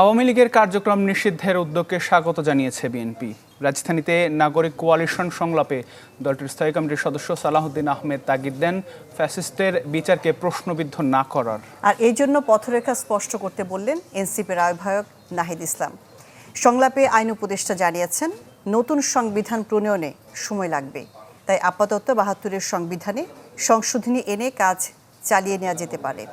আওয়ামী লীগের কার্যক্রম নিষিদ্ধের উদ্যোগকে স্বাগত জানিয়েছে বিএনপি। রাজধানীতে নাগরিক কোয়ালিশন সংলাপে দলটির স্থায়ী কমিটির সদস্য সালাহুদ্দিন আহমেদ তাগিদ দেন, ফ্যাসিস্টের বিচারকে প্রশ্নবিদ্ধ না করার। আর এই জন্য পথরেখা স্পষ্ট করতে বললেন এনসিপির আহ্বায়ক নাহিদ ইসলাম। সংলাপে আইন উপদেষ্টা জানিয়েছেন, নতুন সংবিধান প্রণয়নে সময় লাগবে। তাই আপাতত বাহাত্তরের সংবিধানে সংশোধনী এনে কাজ চালিয়ে নেওয়া যেতে পারে।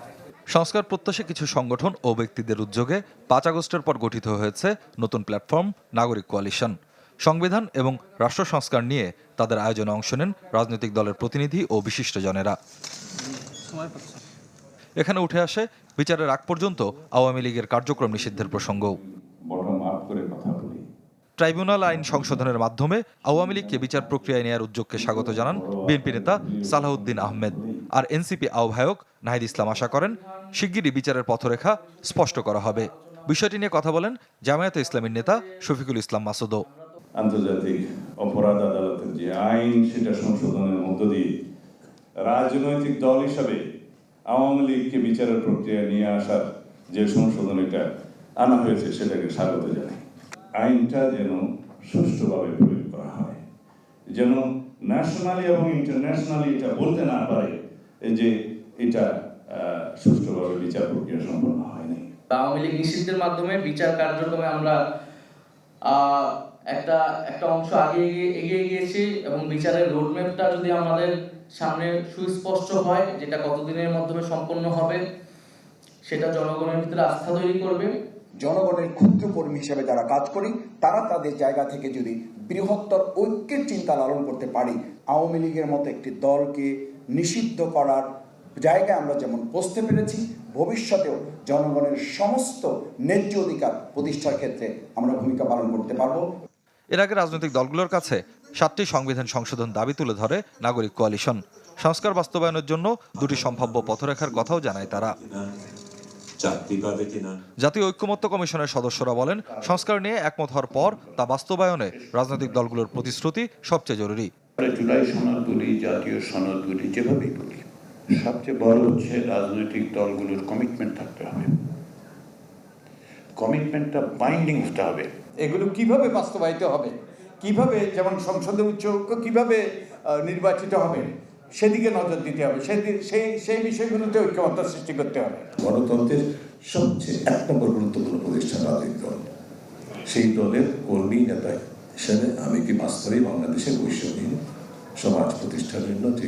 সংস্কার প্রত্যাশী কিছু সংগঠন ও ব্যক্তিদের উদ্যোগে পাঁচ আগস্টের পর গঠিত হয়েছে নতুন প্ল্যাটফর্ম নাগরিক কোয়ালিশন। সংবিধান এবং রাষ্ট্র সংস্কার নিয়ে তাদের আয়োজনে অংশ নেন রাজনৈতিক দলের প্রতিনিধি ও বিশিষ্টজনেরা। এখানে উঠে আসে বিচারের আগ পর্যন্ত আওয়ামী লীগের কার্যক্রম নিষিদ্ধের প্রসঙ্গও। ট্রাইব্যুনাল আইন সংশোধনের মাধ্যমে আওয়ামী লীগকে বিচার প্রক্রিয়ায় নেওয়ার উদ্যোগকে স্বাগত জানান বিএনপি নেতা সালাহুদ্দিন আহমেদ। আর এনসিপি আহ্বায়ক নাহিদ ইসলাম আশা করেন, শিগগিরই বিচারের পথরেখা স্পষ্ট করা হবে। বিষয়টি নিয়ে কথা বলেন জামায়াতে ইসলামীর নেতা শফিকুল ইসলাম মাসুদও। আন্তর্জাতিক অপরাধ আদালতের যে আইন, সেটা সংশোধনের মধ্য দিয়ে রাজনৈতিক দল হিসাবে আওয়ামী লীগকে বিচারের প্রক্রিয়া নিয়ে আসার যে সংশোধন, এটা আনা হয়েছে, সেটাকে স্বাগত জানাই। আইনটা যেন সুষ্ঠুভাবে প্রয়োগ করা হয়, যেন ন্যাশনালি এবং ইন্টারন্যাশনালি এটা বলতে না পারে যে এটা সুষ্ঠুভাবে বিচার প্রক্রিয়া সম্পন্ন হয়নি। আওয়ামী লীগ নিষিদ্ধের মাধ্যমে বিচার কার্যক্রমে আমরা একটা একটা অংশ আগে এগিয়ে এগিয়ে গিয়েছি এবং বিচারের রোডম্যাপটা যদি আমাদের সামনে সুস্পষ্ট হয় যেটা কতদিনের মাধ্যমে সম্পন্ন হবে সেটা জনগণের ভিতরে আস্থা তৈরি করবে। জনগণের ক্ষুদ্র কর্মী হিসেবে যারা কাজ করি তারা তাদের জায়গা থেকে যদি বৃহত্তর ঐক্যের চিন্তা লালন করতে পারি আওয়ামী লীগের মতো একটি দলকে নিষিদ্ধ করার জায়গায় আমরা যেমন বসতে পেরেছি, ভবিষ্যতেও জনগণের সমস্ত ন্যায্য অধিকার প্রতিষ্ঠার ক্ষেত্রে আমরা ভূমিকা পালন করতে পারব। এর আগে রাজনৈতিক দলগুলোর কাছে সাতটি সংবিধান সংশোধন দাবি তুলে ধরে নাগরিক কোয়ালিশন সংস্কার বাস্তবায়নের জন্য দুটি সম্ভাব্য পথরেখার কথাও জানায় তারা। জাতীয় ঐক্যমত্য কমিশনের সদস্যরা বলেন, সংস্কার নিয়ে একমত হওয়ার পর তা বাস্তবায়নে রাজনৈতিক দলগুলোর প্রতিশ্রুতি সবচেয়ে জরুরি। আমরা জুলাই সনদ বলি জাতীয় সনদ বলি যেভাবেই বলি সবচেয়ে বড় হচ্ছে রাজনৈতিক দলগুলোর কমিটমেন্ট থাকতে হবে। কমিটমেন্টটা বাইন্ডিং হতে হবে। এগুলো কীভাবে বাস্তবায়িত হবে? কীভাবে যেমন সংসদে উচ্চ কীভাবে আহ, নির্বাচিত হবে? সেদিকে নজর দিতে হবে। সেই সেই বিষয়গুলোতে ঐক্যমত্য সৃষ্টি করতে হবে। গণতন্ত্রের সবচেয়ে এক নম্বর গুরুত্বপূর্ণ প্রতিষ্ঠান রাজনৈতিক দল। সেই দলের কর্মী নেতা হিসেবে আমি কি বাস্তবে বাংলাদেশের বৈষম্যহীন সমাজ প্রতিষ্ঠার জন্য যে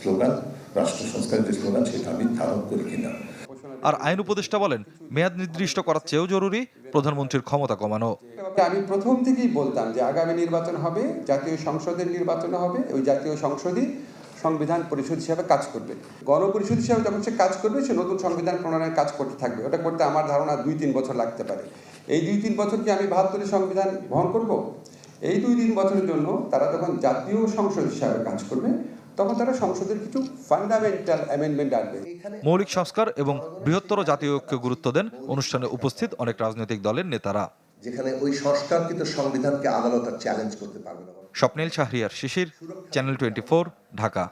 স্লোগান রাষ্ট্র সংস্কারের যে স্লোগান সেটা আমি ধারণ করি কিনা? আর আইন উপদেষ্টা বলেন মেয়াদ নির্দিষ্ট করার চেয়েও জরুরি প্রধানমন্ত্রীর ক্ষমতা কমানো। আমি প্রথম থেকেই বলতাম যে আগামী নির্বাচন হবে জাতীয় সংসদের নির্বাচন হবে ওই জাতীয় সংসদই সংবিধান পরিষদ হিসাবে কাজ করবে। গণপরিষদ হিসাবে যখন সে কাজ করবে সে নতুন সংবিধান প্রণয়নের কাজ করতে থাকবে। ওটা করতে আমার ধারণা দুই তিন বছর লাগতে পারে। এই দুই তিন বছর কি আমি বাহাত্তরের সংবিধান বহন করব? এই দুই তিন বছরের জন্য তারা যখন জাতীয় সংসদ হিসাবে কাজ করবে তখন তারা সংসদের কিছু ফান্ডামেন্টাল অ্যামেন্ডমেন্ট আনবে। মৌলিক সংস্কার এবং বৃহত্তর জাতীয় ঐক্য গুরুত্ব দেন অনুষ্ঠানে উপস্থিত অনেক রাজনৈতিক দলের নেতারা। যেখানে ওই সংস্কারকৃত সংবিধানকে আদালত আর চ্যালেঞ্জ করতে পারবে না। Swapnil Shahriar Shishir channel twenty Dhaka.